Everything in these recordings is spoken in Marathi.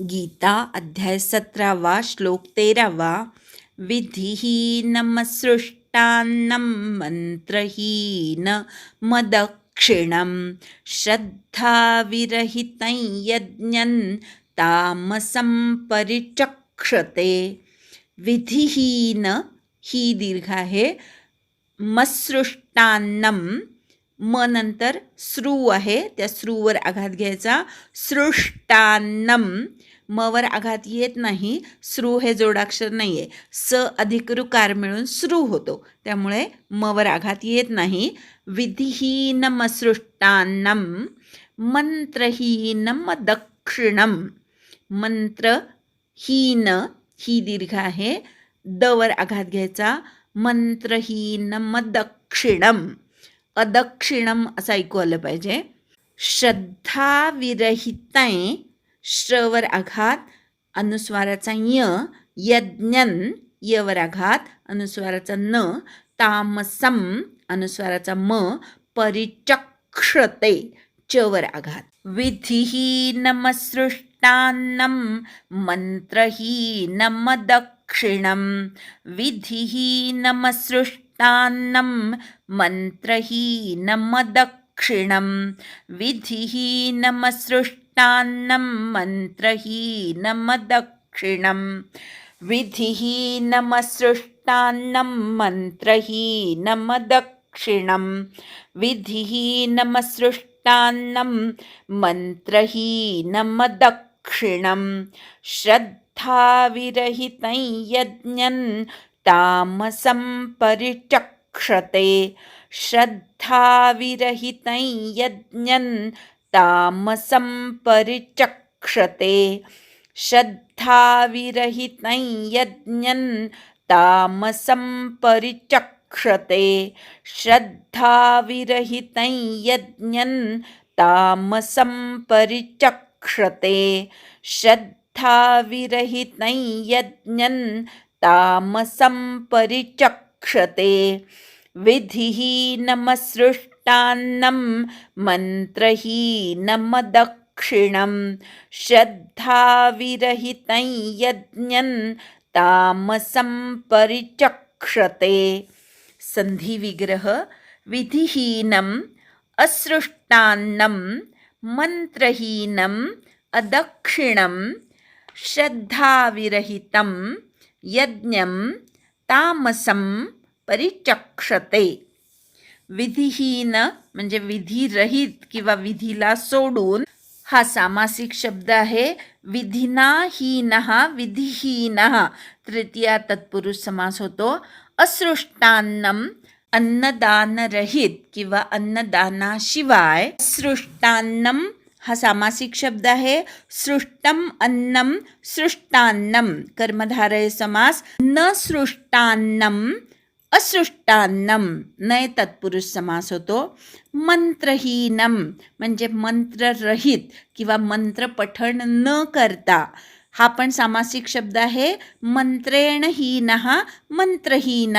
गीता अध्याय सतरावा श्लोक तेरावा. विधिहीनमसृष्टान्नं मन्त्रहीन मदक्षिणं श्रद्धाविरहितं यज्ञं तामसं परिचक्षते. विधिहीन ही दीर्घ आहे. मसृष्टान्नम म नंतर श्रू आहे. त्या श्रूवर आघात घ्यायचा. सृष्टान्नम. मवर आघात येत नाही. श्रू हे जोडाक्षर नाही आहे स अधिक ऋकार मिळून श्रू होतो. त्यामुळे मवर आघात येत नाही. विधिहीनमसृष्टान्नम मंत्रहीनम दक्षिणम. मंत्रहीन ही दीर्घ आहे. दवर आघात घ्यायचा. मंत्रहीनम दक्षिणम. अदक्षिणम असं ऐकू आलं पाहिजे. श्रद्धाविरहितय श्रवर आघात अनुस्वाराचा य यज्ञन यवर आघात अनुस्वाराचा न तामसम अनुस्वाराचा म परिचक्षते चवर आघात. विधिहीनमसृष्टान्नं मन्त्रहीनम दक्षिणं विधिहीनमसृष्टान्नं मन्त्रहीनमदक्षिणं विधिहीनमसृष्टान्नं मन्त्रहीनमदक्षिणं विधिहीनमसृष्टान्नं मन्त्रहीनमदक्षिणं विधिहीनमसृष्टान्नं मन्त्रहीनमदक्षिणं श्रद्धाविरहितं यज्ञं तामसं परिचक्षते श्रद्धाविरहितं यज्ञं तामसं परिचक्षते। श्रद्धाविरहितं यज्ञं तामसं परिचक्षते। श्रद्धाविरहितं यज्ञं तामसं परिचक्षते। श्रद्धाविरहितं यज्ञं तामसं परिचक्षते विधिहीनमसृष्टान्नं मन्त्रहीनमदक्षिणं। श्रद्धाविरहितं यज्ञं तामसं परिचक्षते। संधिविग्रह विधिहीनम् असृष्टान्नं मन्त्रहीनम् अदक्षिणं। श्रद्धाविरहितं यज्ञं तामसं परिचक्षते. विधिहीन म्हणजे विधिरहित किंवा विधीला सोडून हा सामासिक शब्द आहे. विधिना विधिहीन. विधिहीनः तृतीया तत्पुरुष समास होतो. असृष्टान्नम अन्नदानरहित किंवा अन्नदानाशिवाय सृष्टान्नम हा सामासिक शब्द आहे. सृष्टम अन्नम सृष्टान्नम कर्मधारय समास न सृष्टान्नम असृष्टान्नम नय तत्पुरुष समास होतो. मंत्रहीनम म्हणजे मंत्ररहित किंवा मंत्र पठण न करता. हा पण सामासिक शब्द आहे. मंत्रेणहीन मंत्रहीन.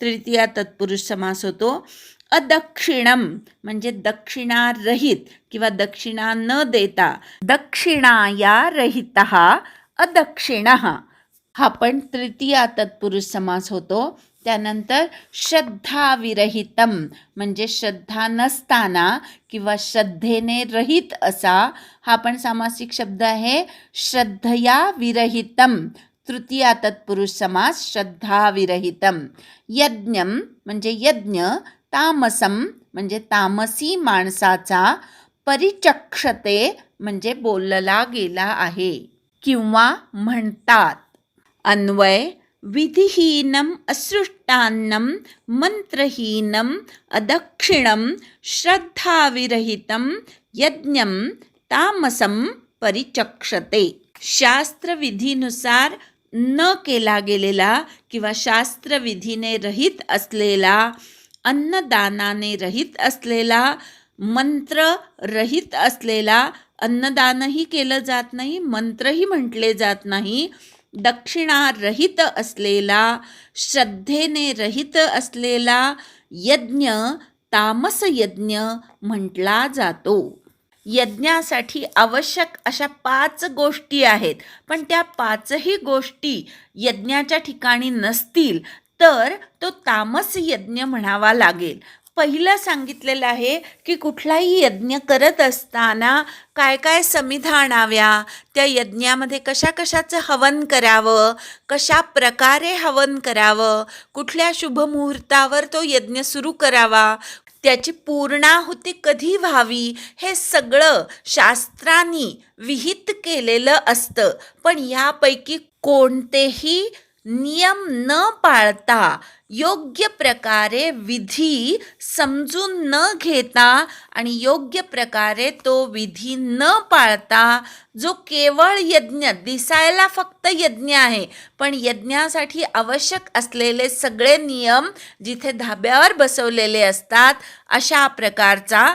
तृतीया तत्पुरुष समास होतो. अदक्षिणम म्हणजे दक्षिणारहित किंवा दक्षिणा न देता. दक्षिणाया रहित अदक्षिण. हा पण तृतीया तत्पुरुष समास होतो. त्यानंतर श्रद्धाविरहितम म्हणजे श्रद्धा नसताना किंवा श्रद्धेने रहित असा हा पण सामासिक शब्द आहे. श्रद्धया विरहितम तृतीया तत्पुरुष समास श्रद्धाविरहितम. यज्ञम म्हणजे यज्ञ तामसम म्हणजे तामसी माणसाचा परिचक्षते म्हणजे बोलला गेला आहे. किंवा म्हणतात अन्वय विधिहीनम् असृष्टान्नं मन्त्रहीनम् अदक्षिणं श्रद्धाविरहितं यज्ञं तामसं परिचक्षते. शास्त्रविधीनुसार न केला गेलेला किंवा शास्त्रविधीने रहित असलेला अन्नदानाने रहित असलेला मंत्र रहित असलेला अन्नदानही केलं जात नाही मंत्रही म्हटले जात नाही दक्षिणारहित असलेला श्रद्धेने रहित असलेला यज्ञ तामस यज्ञ म्हटला जातो. यज्ञासाठी आवश्यक अशा पाच गोष्टी आहेत. पण त्या पाचही गोष्टी यज्ञाच्या ठिकाणी नसतील तर तो तामस यज्ञ म्हणावा लागेल. पहिलं सांगितलेलं आहे की कुठलाही यज्ञ करत असताना काय काय समिधा आणाव्या? त्या यज्ञामध्ये कशा कशाचं हवन करावं? कशा प्रकारे हवन करावं? कुठल्या शुभमुहूर्तावर तो यज्ञ सुरू करावा? त्याची पूर्णाहुती कधी व्हावी? हे सगळं शास्त्रांनी विहित केलेलं असतं. पण यापैकी कोणतेही नियम न पाळता योग्य प्रकारे विधी समजून न घेता आणि योग्य प्रकारे तो विधी न पाळता जो केवळ यज्ञ दिसायला फक्त यज्ञ आहे पण यज्ञासाठी आवश्यक असलेले सगळे नियम जिथे धाब्यावर बसवलेले असतात अशा प्रकारचा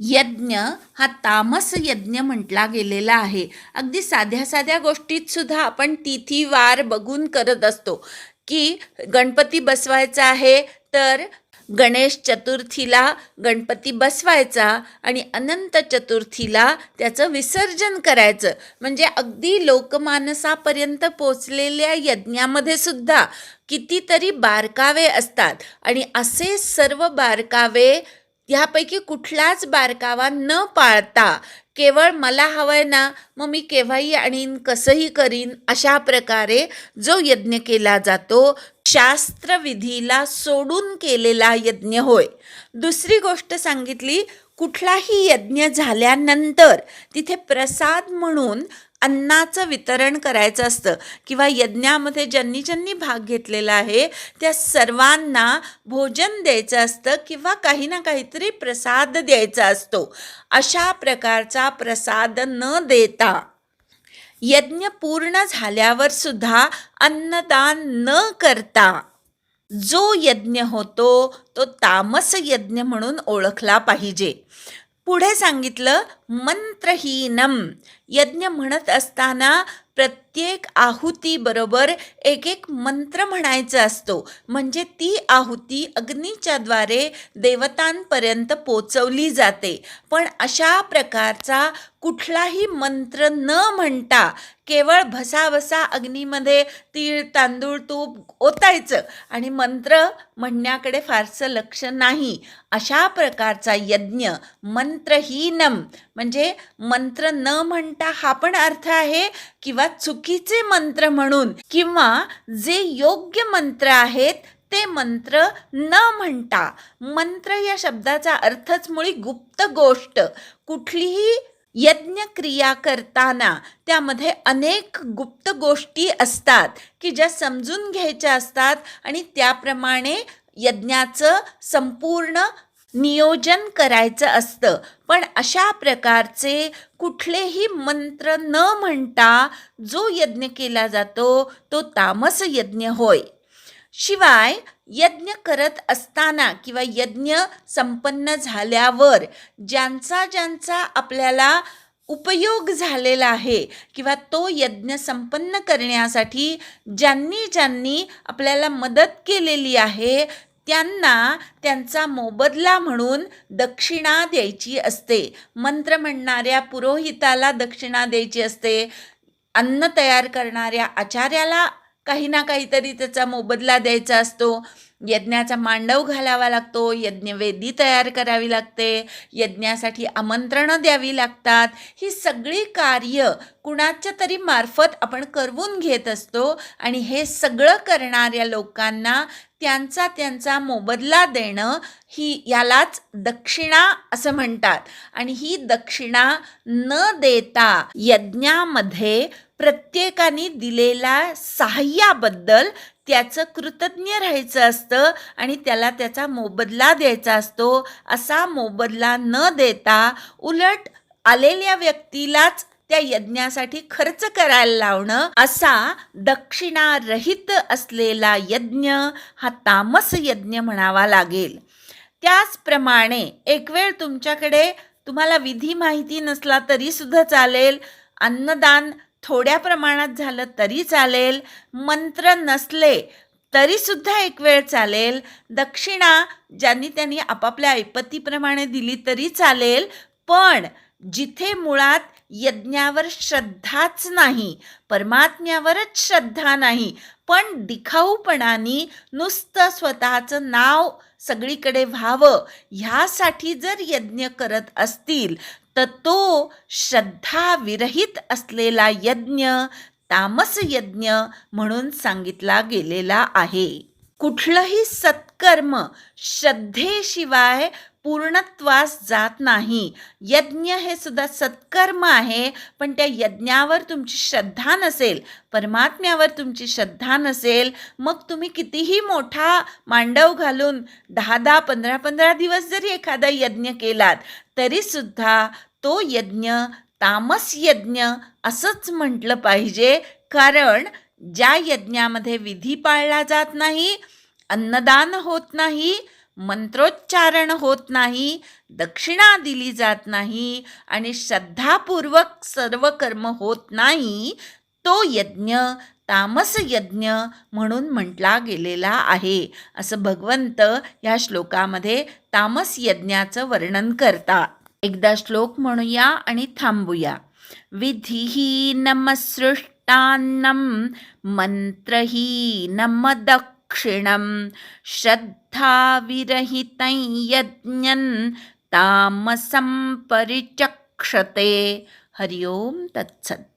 यज्ञ हा तामस यज्ञ म्हटला गेलेला आहे. अगदी साध्या साध्या गोष्टीत सुद्धा आपण तिथी वार बघून करत असतो. की गणपती बसवायचा आहे तर गणेश चतुर्थीला गणपती बसवायचा आणि अनंत चतुर्थीला त्याचं विसर्जन करायचं. म्हणजे अगदी लोकमानसापर्यंत पोचलेल्या यज्ञामध्ये सुद्धा कितीतरी बारकावे असतात. आणि असे सर्व बारकावे ह्यापैकी कुठलाच बारकावा न पाळता केवळ मला हवंय ना मग मी केव्हाही आणीन कसंही करीन अशा प्रकारे जो यज्ञ केला जातो शास्त्रविधीला सोडून केलेला यज्ञ होय. दुसरी गोष्ट सांगितली कुठलाही यज्ञ झाल्यानंतर तिथे प्रसाद म्हणून अन्नाचं वितरण करायचं असतं. किंवा यज्ञामध्ये ज्यांनी ज्यांनी भाग घेतलेला आहे त्या सर्वांना भोजन द्यायचं असतं किंवा काही ना काहीतरी प्रसाद द्यायचा असतो. अशा प्रकारचा प्रसाद न देता यज्ञ पूर्ण झाल्यावर सुद्धा अन्नदान न करता जो यज्ञ होतो तो तामस यज्ञ म्हणून ओळखला पाहिजे. पुढे सांगितलं मंत्रहीनम. यज्ञ म्हणत असताना प्रत्येक आहुतीबरोबर एक एक मंत्र म्हणायचा असतो. म्हणजे ती आहुती अग्नीच्याद्वारे देवतांपर्यंत पोचवली जाते. पण अशा प्रकारचा कुठलाही मंत्र न म्हणता केवळ भसाभसा अग्नीमध्ये तीळ तांदूळ तूप ओतायचं आणि मंत्र म्हणण्याकडे फारसं लक्ष नाही. अशा प्रकारचा यज्ञ मंत्रहीनम म्हणजे मंत्र न म्हणता हा पण अर्थ आहे किंवा चुकीचे मंत्र म्हणून किंवा जे योग्य मंत्र आहेत ते मंत्र न म्हणता. मंत्र या शब्दाचा अर्थच मुळी गुप्त गोष्ट. कुठलीही यज्ञ क्रिया करताना त्यामध्ये अनेक गुप्त गोष्टी असतात की ज्या समजून घ्यायच्या असतात आणि त्याप्रमाणे यज्ञाचं संपूर्ण नियोजन करायचं असतं. पण अशा प्रकारचे कुठलेही मंत्र न म्हणता जो यज्ञ केला जातो तो तामस यज्ञ होय. शिवाय यज्ञ करत असताना किंवा यज्ञ संपन्न झाल्यावर ज्यांचा ज्यांचा आपल्याला उपयोग झालेला आहे किंवा तो यज्ञ संपन्न करण्यासाठी ज्यांनी ज्यांनी आपल्याला मदत केलेली आहे त्यांना त्यांचा मोबदला म्हणून दक्षिणा द्यायची असते. मंत्र म्हणणाऱ्या पुरोहिताला दक्षिणा द्यायची असते. अन्न तयार करणाऱ्या आचार्याला काही ना काहीतरी त्याचा मोबदला द्यायचा असतो. यज्ञाचा मांडव घालावा लागतो. यज्ञवेदी तयार करावी लागते. यज्ञासाठी आमंत्रणं द्यावी लागतात. ही सगळी कार्य कुणाच्या तरी मार्फत आपण करवून घेत असतो आणि हे सगळं करणाऱ्या लोकांना त्यांचा त्यांचा मोबदला देणं ही यालाच दक्षिणा असं म्हणतात. आणि ही दक्षिणा न देता यज्ञामध्ये प्रत्येकाने दिलेल्या सहाय्याबद्दल त्याचं कृतज्ञ राहायचं असतं आणि त्याला त्याचा मोबदला द्यायचा असतो. असा मोबदला न देता उलट आलेल्या व्यक्तीलाच त्या यज्ञासाठी खर्च करायला लावणं असा दक्षिणारहित असलेला यज्ञ हा तामस यज्ञ म्हणावा लागेल. त्याचप्रमाणे एक वेळ तुमच्याकडे तुम्हाला विधी माहिती नसला तरी सुद्धा चालेल. अन्नदान थोड्या प्रमाणात झालं तरी चालेल. मंत्र नसले तरीसुद्धा एक वेळ चालेल. दक्षिणा ज्यांनी त्यांनी आपापल्या ऐपतीप्रमाणे दिली तरी चालेल. पण जिथे मुळात यज्ञावर श्रद्धाच नाही परमात्म्यावरच श्रद्धा नाही पण दिखाऊपणाने नुसतं स्वतःचं नाव सगळीकडे व्हावं ह्यासाठी जर यज्ञ करत असतील तर तो श्रद्धाविरहित असलेला यज्ञ तामस यज्ञ म्हणून सांगितला गेलेला आहे. कुठलंही सत्कर्म श्रद्धेशिवाय पूर्णत्वास जात नाही. यज्ञ हे सुद्धा सत्कर्म आहे पण त्या यज्ञावर तुमची श्रद्धा नसेल परमात्म्यावर तुमची श्रद्धा नसेल मग तुम्ही कितीही मोठा मांडव घालून दहा दहा पंधरा पंधरा दिवस जरी एखादा यज्ञ केलात तरीसुद्धा तो यज्ञ तामस यज्ञ असंच म्हटलं पाहिजे. कारण ज्या यज्ञामध्ये विधी पाळला जात नाही अन्नदान होत नाही मंत्रोच्चारण होत नाही दक्षिणा दिली जात नाही आणि श्रद्धापूर्वक सर्व कर्म होत नाही तो यज्ञ तामस यज्ञ म्हणून म्हटला गेलेला आहे. असं भगवंत या श्लोकामध्ये तामस यज्ञाचं वर्णन करतात. एकदा श्लोक म्हणूया आणि थांबूया. विधिहीनमसृष्टान्नं मन्त्रहीनम दक्षिणं श्रद्धाविरहितं यज्ञं तामसं परिचक्षते। हरि ओं तत्सत्